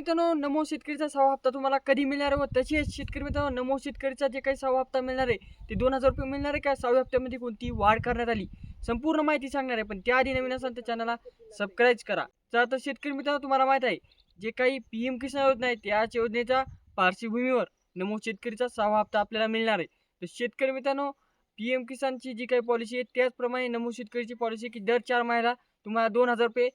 मित्रांनो नमो शेतकरीचा सहा हप्ता तुम्हाला कधी मिळणार व तसेच शेतकरी मित्रांनो नमो शेतकरीचा जे काही सहा हप्ता मिळणार आहे ते दोन हजार रुपये मिळणार आहे का? सहाव्या हप्त्यामध्ये कोणती वाढ करण्यात आली? संपूर्ण माहिती सांगणार आहे. पण त्याआधी नवीन असाल तर चॅनलला सबस्क्राईब करा. तर आता शेतकरी मित्रांनो तुम्हाला माहीत आहे जे काही पी एम किसान योजना आहे त्याच योजनेच्या पार्श्वभूमीवर नमो शेतकरीचा सहावा हप्ता आपल्याला मिळणार आहे. तर शेतकरी मित्रांनो पी एम किसानची जी काही पॉलिसी आहे त्याचप्रमाणे नमो शेतकरीची पॉलिसी की दर चार महिन्याला तुम्हाला दोन हजार रुपये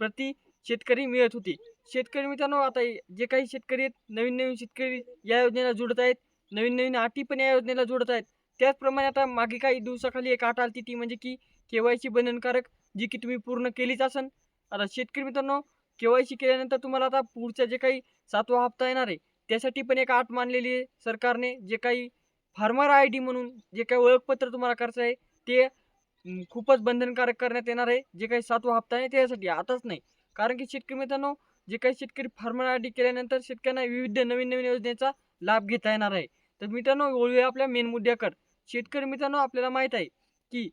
प्रति शेतकरी मिळत होते. शेतकरी मित्रांनो आता जे काही शेतकरी आहेत नवीन नवीन शेतकरी या योजनेला जुडत आहेत नवीन नवीन अटी पण या योजनेला जुडत आहेत. त्याचप्रमाणे आता मागे काही दिवसाखाली एक आठ आली ती म्हणजे की के वाय सी बंधनकारक जी की तुम्ही पूर्ण केलीच असन. आता शेतकरी मित्रांनो के वाय सी केल्यानंतर तुम्हाला आता पुढचा जे काही सातवा हप्ता येणार आहे त्यासाठी पण एक आठ मानलेली आहे सरकारने. जे काही फार्मर आय डी म्हणून जे काही ओळखपत्र तुम्हाला करायचं आहे ते खूपच बंधनकारक करण्यात येणार आहे. जे काही सातवा हप्ता आहे त्यासाठी आताच नाही. कारण की शेतकरी मित्रांनो जे काही शेतकरी फार्मर आय डी केल्यानंतर शेतकऱ्यांना विविध नवीन नवीन योजनेचा लाभ घेता येणार आहे. तर मित्रांनो वळूया आपल्या मेन मुद्द्याकडे. शेतकरी मित्रांनो आपल्याला माहीत आहे की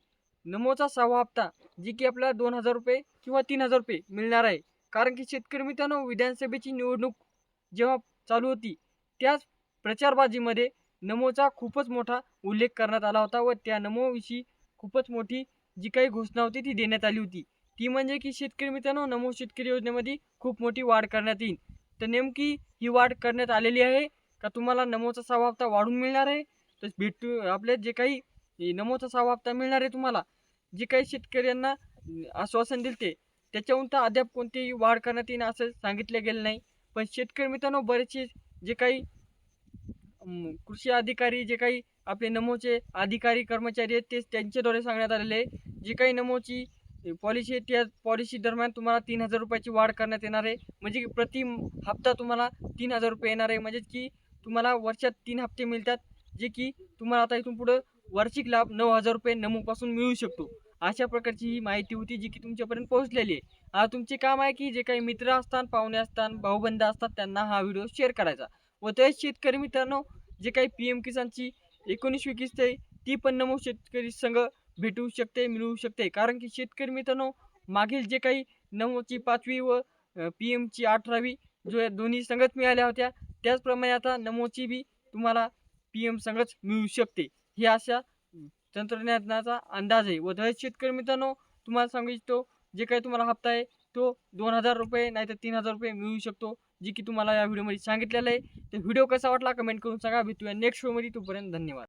नमोचा सहावा हप्ता जी की आपल्याला दोन हजार रुपये किंवा तीन हजार रुपये मिळणार आहे. कारण की शेतकरी मित्रांनो विधानसभेची निवडणूक जेव्हा चालू होती त्याच प्रचारबाजीमध्ये नमोचा खूपच मोठा उल्लेख करण्यात आला होता व त्या नमोविषयी खूपच मोठी जी काही घोषणा होती ती देण्यात आली होती. ती म्हणजे की शेतकरी मित्रांनो नमो शेतकरी योजनेमध्ये खूप मोठी वाढ करण्यात येईल. तर नेमकी ही वाढ करण्यात आलेली आहे का तुम्हाला नमोचा सहावा हप्ता वाढून मिळणार आहे? तर भेटू आपले जे काही नमोचा सहावा हप्ता मिळणार आहे तुम्हाला जे काही शेतकऱ्यांना आश्वासन दिले त्याच्याहून तर अद्याप कोणतीही वाढ करण्यात येईल असं सांगितलं गेलं नाही. पण शेतकरी मित्रांनो बरेचसे जे काही कृषी अधिकारी जे काही आपले नमोचे अधिकारी कर्मचारी आहेत ते त्यांच्याद्वारे सांगण्यात आलेले आहे. जे काही नमोची पॉलिसी त्या पॉलिसी दरम्यान तुम्हाला तीन हजार रुपयाची वाढ करण्यात येणार आहे. म्हणजे की प्रति हप्ता तुम्हाला तीन हजार रुपये येणार आहे. म्हणजे की तुम्हाला वर्षात तीन हप्ते मिळतात जे की तुम्हाला आता इथून पुढं वार्षिक लाभ नऊ हजार रुपये नमूपासून मिळू शकतो. अशा प्रकारची ही माहिती होती जी की तुमच्यापर्यंत पोहोचलेली आहे. आता तुमचे काम आहे की जे काही मित्र असतात पाहुणे असतात भाऊबंद असतात त्यांना हा व्हिडिओ शेअर करायचा. व तेच शेतकरी मित्रांनो जे काही पी एम किसानची एकोणीसवी किस्त आहे ती पण नमो शेतकरी संघ भेटू शकते मिळू शकते. कारण की शेतकरी मित्रांनो मागील जे काही नऊची पाचवी व पी एमची अठरावी जो या दोन्ही संघच मिळाल्या होत्या त्याचप्रमाणे आता नमोची बी तुम्हाला पी एम संघच मिळू शकते. हे अशा तंत्रज्ञानाचा अंदाज आहे. व दहेज शेतकरी मित्रांनो तुम्हाला सांगू इच्छितो जे काही तुम्हाला हप्ता आहे तो दोन हजार रुपये नाही तर तीन हजार रुपये मिळू शकतो जी की तुम्हाला या व्हिडिओमध्ये सांगितलेलं आहे. तर व्हिडिओ कसा वाटला कमेंट करून सांगा. भेटूया नेक्स्ट शोमध्ये. तोपर्यंत धन्यवाद.